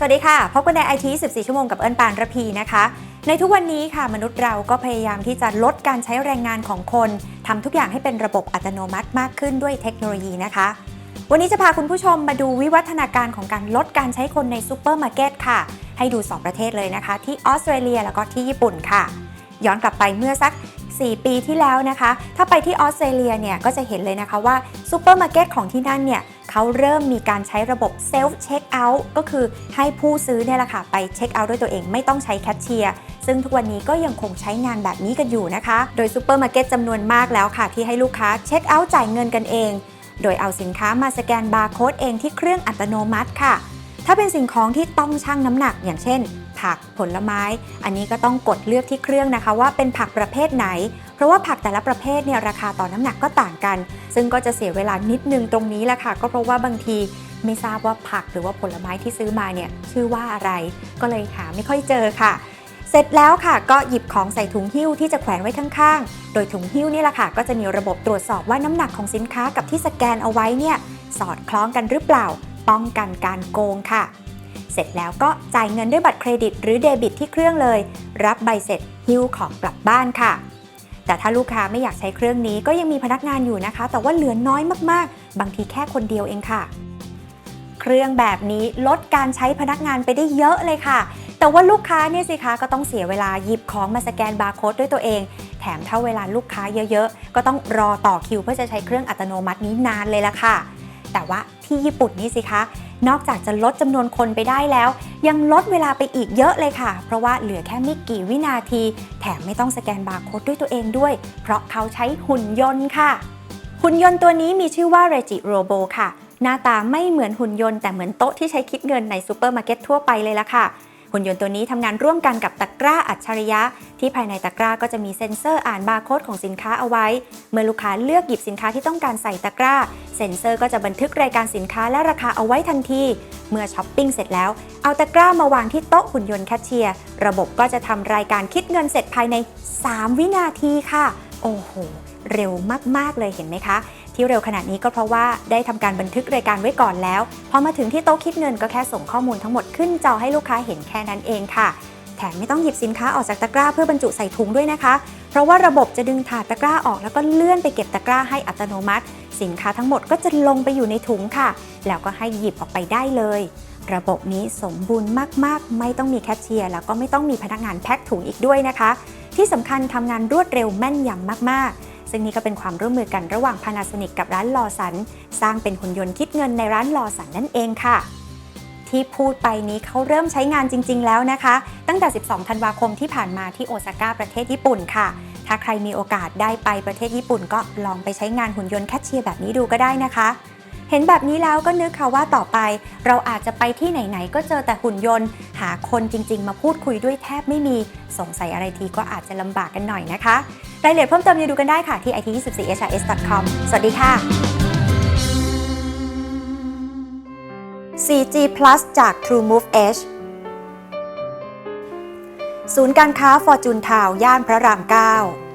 สวัสดีค่ะ พบกันในไอที14 ชั่วโมงกับเอิญปานระพีนะคะ ในทุกวันนี้ค่ะมนุษย์เราก็พยายามที่จะลดการใช้แรงงานของคนทำทุกอย่างให้เป็นระบบอัตโนมัติมากขึ้นด้วยเทคโนโลยีนะคะ วันนี้จะพาคุณผู้ชมมาดูวิวัฒนาการของการลดการใช้คนในซูเปอร์มาร์เก็ตค่ะ ให้ดู 2 ประเทศเลยนะคะ ที่ออสเตรเลียแล้วก็ที่ญี่ปุ่นค่ะ ย้อนกลับไปเมื่อสัก 4 ปีที่แล้วนะคะ ถ้าไปที่ออสเตรเลียเนี่ยก็จะเห็นเลยนะคะว่าซูเปอร์มาร์เก็ตของที่นั่นเนี่ย เขาเริ่มมีการใช้ระบบเซลฟ์เช็คเอาท์ก็คือให้ผู้ซื้อเนี่ยแหละค่ะไปเช็คเอาท์ด้วยตัวเองไม่ต้องใช้แคชเชียร์ซึ่งทุกวันนี้ก็ยังคงใช้งานแบบนี้กันอยู่นะคะ โดยซูเปอร์มาร์เก็ตจำนวนมากแล้วค่ะ ที่ให้ลูกค้าเช็คเอาท์จ่ายเงินกันเอง โดยเอาสินค้ามาสแกนบาร์โค้ดเองที่เครื่องอัตโนมัติค่ะ ถ้าเป็นสิ่งของที่ต้องชั่งน้ำหนักอย่างเช่น ผักผลไม้ อันนี้ก็ต้องกดเลือกที่เครื่องนะคะ ว่าเป็นผักประเภทไหน เพราะว่าผักแต่ละประเภทเนี่ยราคาต่อน้ำหนักก็ต่างกัน ซึ่งก็จะเสียเวลานิดนึงตรงนี้แหละค่ะ ก็เพราะว่าบางทีไม่ทราบว่าผักหรือว่าผลไม้ที่ซื้อมาเนี่ยชื่อว่าอะไร ก็เลยหาไม่ค่อยเจอค่ะ เสร็จแล้วค่ะ ก็หยิบของใส่ถุงหิ้วที่จะแขวนไว้ข้างๆ โดยถุงหิ้วนี่แหละค่ะ ก็จะมีระบบตรวจสอบว่าน้ำหนักของสินค้ากับที่สแกนเอาไว้เนี่ยสอดคล้องกันหรือเปล่า ป้องกันการโกงค่ะ เสร็จแล้วก็จ่ายเงินด้วยบัตรเครดิต หรือเดบิตที่เครื่องเลย รับใบเสร็จหิ้วของกลับบ้านค่ะ แต่ถ้าลูกค้าไม่อยากใช้เครื่องนี้ก็ยังมีพนักงานอยู่นะคะ แต่ว่าเหลือน้อยมากๆ บางทีแค่คนเดียวเองค่ะ เครื่องแบบนี้ลดการใช้พนักงานไปได้เยอะเลยค่ะ แต่ว่าลูกค้าเนี่ยสิคะก็ต้องเสียเวลาหยิบของมาสแกนบาร์โค้ดด้วยตัวเองแถมถ้าเวลาลูกค้าเยอะๆ ก็ต้องรอต่อคิวเพื่อจะใช้เครื่องอัตโนมัตินี้นานเลยละค่ะ แต่ว่า ที่ญี่ปุ่นนี่สิคะ นอกจากจะลดจำนวนคนไปได้แล้ว ยังลดเวลาไปอีกเยอะเลยค่ะ เพราะว่าเหลือแค่ไม่กี่วินาที แถมไม่ต้องสแกนบาร์โค้ดด้วยตัวเองด้วย เพราะเขาใช้หุ่นยนต์ค่ะ หุ่นยนต์ตัวนี้มีชื่อว่า Regi Robo ค่ะ หน้าตาไม่เหมือนหุ่นยนต์แต่เหมือนโต๊ะที่ใช้คิดเงินในซูเปอร์มาร์เก็ตทั่วไปเลยละค่ะ หุ่นยนต์ตัวนี้ทำงานร่วมกันกับตะกร้าอัจฉริยะ ที่ภายในตะกร้าก็จะมีเซ็นเซอร์อ่านบาร์โค้ดของสินค้าเอาไว้ เมื่อลูกค้าเลือกหยิบสินค้าที่ต้องการใส่ตะกร้า เซ็นเซอร์ก็จะบันทึกรายการสินค้าและราคาเอาไว้ทันที เมื่อช้อปปิ้งเสร็จแล้ว เอาตะกร้ามาวางที่โต๊ะหุ่นยนต์แคชเชียร์ ระบบก็จะทำรายการคิดเงินเสร็จภายใน 3 วินาทีค่ะ โอ้โห เร็วมากๆเลยเห็นไหมคะ ที่เร็วขนาดนี้ก็เพราะว่าได้ทำการบันทึกรายการไว้ก่อนแล้ว พอมาถึงที่โต๊ะคิดเงินก็แค่ส่งข้อมูลทั้งหมดขึ้นจอให้ลูกค้าเห็นแค่นั้นเองค่ะ แถมไม่ต้องหยิบสินค้าออกจากตะกร้าเพื่อบรรจุใส่ถุงด้วยนะคะ เพราะว่าระบบจะดึงถาดตะกร้าออกแล้วก็เลื่อนไปเก็บตะกร้าให้อัตโนมัติ สินค้าทั้งหมดก็จะลงไปอยู่ในถุงค่ะ แล้วก็ให้หยิบออกไปได้เลยระบบนี้สมบูรณ์มาก ๆ ไม่ต้องมีแคชเชียร์แล้วก็ไม่ต้องมีพนักงานแพ็คถุงอีกด้วยนะคะ ที่สำคัญทำงานรวดเร็วแม่นยำมาก ๆ ซึ่งนี่ก็เป็นความร่วมมือกันระหว่าง Panasonic กับร้านลอสัน สร้างเป็นหุ่นยนต์คิดเงินในร้านลอสันนั่นเองค่ะ ที่พูดไปนี้เขาเริ่มใช้งานจริง ๆ แล้วนะคะ ตั้งแต่ 12 ธันวาคมที่ผ่านมาที่โอซาก้าประเทศญี่ปุ่นค่ะ ถ้าใครมีโอกาสได้ไปประเทศญี่ปุ่น ก็ลองไปใช้งานหุ่นยนต์แคชเชียร์แบบนี้ดูก็ได้นะคะ เห็นแบบนี้แล้วก็นึกค่ะว่าต่อไป เราอาจจะไปที่ไหนๆก็เจอแต่หุ่นยนต์ หาคนจริง ๆ มาพูดคุยด้วยแทบไม่มีสงสัยอะไรทีก็อาจจะลำบากกันหน่อยนะคะ รายละเอียดเพิ่มเติมย่าดูกันได้ค่ะที่ it24hrs.com สวัสดีค่ะ 4G Plus จาก TrueMove Edge ศูนย์การค้าฟอร์จูนทาวย่านพระราม 9